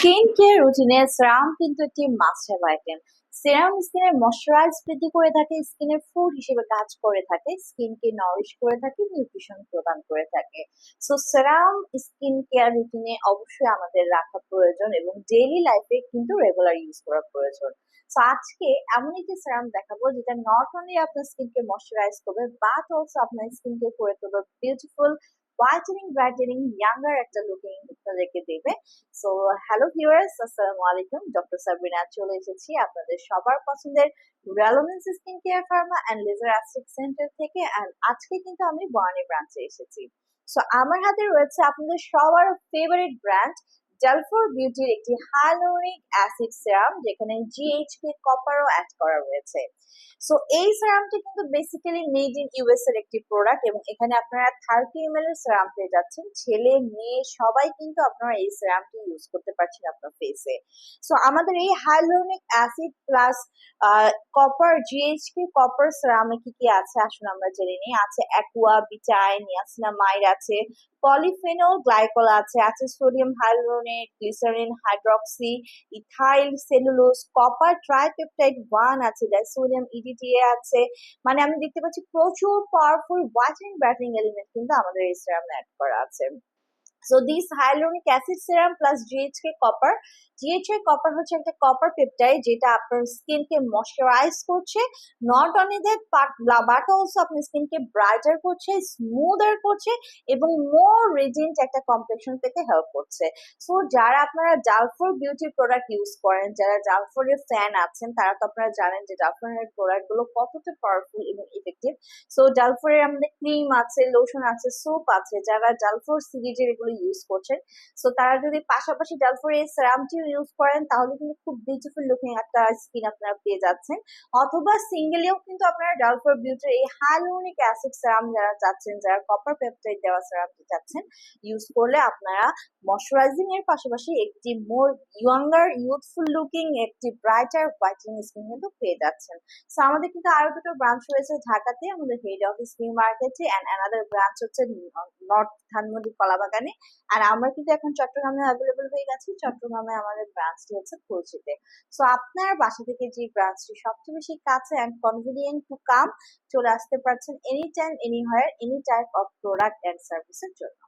Skin care রুটিনে সেরাম কিন্তু একটি মাস্ট হ্যাভ আইটেম সেরাম স্কিনের ময়শ্চারাইজ বৃদ্ধি করে থাকে স্কিনের ফুড হিসেবে কাজ করে থাকে, স্কিনকে নরিশ করে থাকে নিউট্রিশন প্রদান করে থাকে। সো সেরাম স্কিন কেয়ার রুটিনে অবশ্যই আমাদের রাখা প্রয়োজন এবং ডেইলি লাইফে কিন্তু রেগুলার ইউজ করা প্রয়োজন। সো আজকে এমন একটি সেরাম দেখাবো যেটা নট অনলি আপনার স্কিনকে ময়শ্চারাইজ করবে বাট অলসো আপনার স্কিনকে করে তুলবে বিউটিফুল হোয়াইটেনিং ব্রাইটেনিং ইয়াঙ্গার একটা লুকিং আপনাদেরকে দেবে। সো হ্যালো ভিউয়ার্স আসসালামু আলাইকুম। ডক্টর সাবরিনা চলে এসেছি আপনাদের সবার পছন্দের রেলোমেন্স skin care pharma and laser aesthetic centre থেকে অ্যান্ড আজকে কিন্তু আমি বর্ণি ব্রাঞ্চে এসেছি। সো আমার হাতে রয়েছে আপনাদের সবার ফেভারিট ব্র্যান্ড জেলফোর বিউটির একটি হাইলোরিক অ্যাসিড সেরাম যেখানে জিএইচকে কপারও অ্যাড করা রয়েছে সো এই সেরামটি কিন্তু বেসিক্যালি মেড ইন ইউএস এর একটি প্রোডাক্ট এবং এখানে আপনারা থার্টি এম এর সেরাম পেয়ে যাচ্ছেন। ছেলে, মেয়ে, সবাই কিন্তু আপনারা এই সেরামটি ইউজ করতে পারছেন আপনার ফেসে সো আমাদের এই hyaluronic acid plus copper GHK copper সেরামে কি কি আছে? আসুন আমরা জেনে নিই। আছে অ্যাকুয়া বিটাইন নিয়াসিনামাইড আছে। পলিফেনল গ্লাইকল আছে আছে sodium hyaluronate glycerin, hydroxy, ethyl, cellulose, copper, tripeptide one আছে সোডিয়াম ইডিটিএ আছে। মানে আমি দেখতে পাচ্ছি প্রচুর পাওয়ারফুল ওয়াটারিং ব্যাটারিং এলিমেন্ট কিন্তু আমাদের এই সিরামে অ্যাড করা আছে। So this hyaluronic acid serum plus GHK copper GHK copper হচ্ছে একটা কপার পেপটাইড যেটা আপনার স্কিনকে ময়শ্চারাইজ করছে। Not only that but also আপনার স্কিনকে ব্রাইটার করছে স্মুদার করছে এবং মোর রেজেন্ট একটা কমপ্লেকশন পেতে হেল্প করছে। সো যারা আপনারা জালফোর বিউটি প্রোডাক্ট ইউজ করেন, যারা জালফোরের ফ্যান আছেন, তারা তো আপনারা জানেন যে জালফোরের প্রোডাক্টগুলো কতটা পাওয়ারফুল এবং ইফেক্টিভ সো জালফোরের আমাদের ক্রিম আছে লোশন আছে সোপ আছে, যারা জালফোর সিরিজের এগুলো ইউজ করছেন। সো তারা যদি পাশাপাশি জালফোর এই সেরামটিও ইউজ করেন, তাহলে কিন্তু খুব বিউটিফুল লুকিং একটা স্কিন আপনারা পেয়ে যাচ্ছেন। অথবা সিঙ্গেলেও কিন্তু আপনারা ডালফোর বিউটির এই হাইলোনিক অ্যাসিড সেরাম যারা চাচ্ছেন, যারা কপার পেপটাইড দেওয়া সেরামটি চাচ্ছেন ইউজ করলে আপনারা ময়শ্চারাইজিং এর পাশাপাশি একটি মোর ইয়াঙ্গার ইউথফুল লুকিং একটি ব্রাইটার হোয়াইটিং স্কিন কিন্তু পেয়ে যাচ্ছেন। সো আমাদের কিন্তু আরও দুটো ব্রাঞ্চ রয়েছে ঢাকাতে, আমাদের হেড অফিস নিউ মার্কেটে অ্যান্ড অ্যানাদার ব্রাঞ্চ হচ্ছে নর্থ ধানমন্ডি কলাবাগানে। আর আমরা কিন্তু এখন চট্টগ্রামে অ্যাভেলেবল হয়ে গেছি। চট্টগ্রামে আমাদের ব্রাঞ্চটি হচ্ছে খুলশিতে সো আপনার বাসা থেকে যে ব্রাঞ্চটি সবচেয়ে বেশি কাছে অ্যান্ড কনভিনিয়েন্ট টু কাম চলে আসতে পারছেন any time anywhere any type of product and সার্ভিসের জন্য।